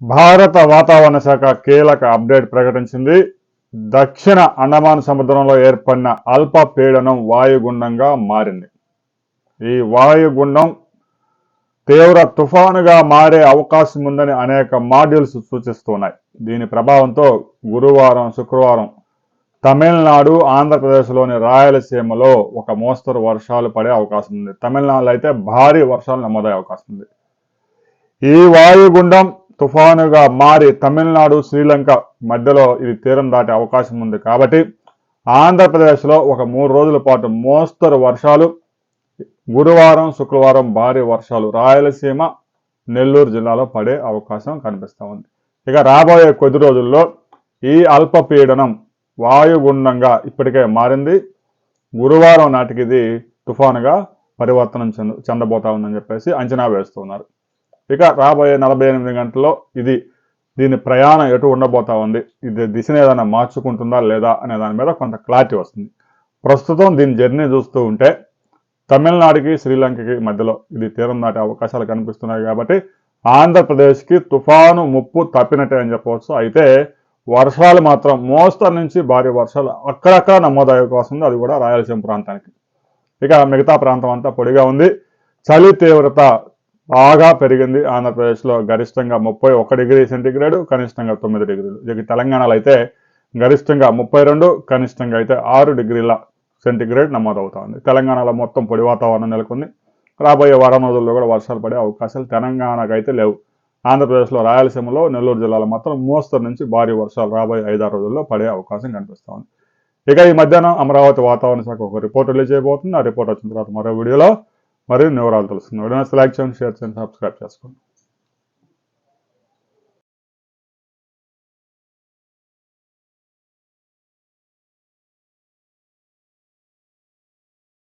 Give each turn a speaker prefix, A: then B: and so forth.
A: భారత వాతావరణ శాఖ కీలక అప్డేట్ ప్రకటించింది. దక్షిణ అండమాన్ సముద్రంలో ఏర్పడిన అల్పపీడనం వాయుగుండంగా మారింది. ఈ వాయుగుండం తీవ్ర తుఫానుగా మారే అవకాశం ఉందని అనేక మాడ్యూల్స్ సూచిస్తున్నాయి. దీని ప్రభావంతో గురువారం శుక్రవారం తమిళనాడు ఆంధ్రప్రదేశ్లోని రాయలసీమలో ఒక మోస్తరు వర్షాలు పడే అవకాశం ఉంది తమిళనాడులో అయితే భారీ వర్షాలు నమోదయ్యే అవకాశం ఉంది ఈ వాయుగుండం తుఫానుగా మారి తమిళనాడు శ్రీలంక మధ్యలో ఇది తీరం దాటే అవకాశం ఉంది కాబట్టి ఆంధ్రప్రదేశ్లో ఒక మూడు రోజుల పాటు మోస్తరు వర్షాలు గురువారం శుక్రవారం భారీ వర్షాలు. రాయలసీమ నెల్లూరు జిల్లాలో పడే అవకాశం కనిపిస్తూ ఉంది. ఇక రాబోయే కొద్ది రోజుల్లో ఈ అల్పపీడనం వాయుగుండంగా ఇప్పటికే మారింది. గురువారం నాటికి ఇది తుఫానుగా పరివర్తనం చెంద చెందబోతా ఉందని చెప్పేసి అంచనా వేస్తున్నారు. ఇక రాబోయే నలభై ఎనిమిది గంటల్లో ఇది దీని ప్రయాణం ఎటు ఉండబోతా ఉంది? ఇది దిశను ఏదైనా మార్చుకుంటుందా లేదా అనే దాని మీద కొంత క్లారిటీ వస్తుంది. ప్రస్తుతం దీని జర్నీ చూస్తూ ఉంటే తమిళనాడుకి శ్రీలంకకి మధ్యలో ఇది తీరం దాటే అవకాశాలు కనిపిస్తున్నాయి కాబట్టి ఆంధ్రప్రదేశ్కి తుఫాను ముప్పు తప్పినట్టే అని చెప్పవచ్చు. అయితే వర్షాలు మాత్రం మోస్తరు నుంచి భారీ వర్షాలు అక్కడక్కడ నమోదయ్యే అవకాశం అది కూడా రాయలసీమ ప్రాంతానికి. ఇక మిగతా ప్రాంతం అంతా పొడిగా ఉంది. చలి తీవ్రత బాగా పెరిగింది ఆంధ్రప్రదేశ్లో. గరిష్టంగా ముప్పై ఒక డిగ్రీ సెంటీగ్రేడ్ కనిష్టంగా తొమ్మిది డిగ్రీలు. ఇక తెలంగాణలో అయితే గరిష్టంగా ముప్పై రెండు కనిష్టంగా అయితే ఆరు డిగ్రీల సెంటీగ్రేడ్ నమోదవుతోంది. తెలంగాణలో మొత్తం పొడి వాతావరణం నెలకొంది. రాబోయే వారం రోజుల్లో కూడా వర్షాలు పడే అవకాశాలు తెలంగాణకు అయితే లేవు. ఆంధ్రప్రదేశ్లో రాయలసీమలో నెల్లూరు జిల్లాలో మాత్రం మోస్తరు నుంచి భారీ వర్షాలు రాబోయే ఐదారు రోజుల్లో పడే అవకాశం కనిపిస్తోంది. ఇక ఈ మధ్యాహ్నం అమరావతి వాతావరణ శాఖ ఒక రిపోర్ట్ రిలీజ్ చేయబోతుంది. ఆ రిపోర్ట్ వచ్చిన తర్వాత మరో వీడియోలో మరిన్ని వివరాలు తెలుస్తుంది వీడియో లైక్ చేయండి షేర్ చేయండి సబ్స్క్రైబ్ చేసుకోండి.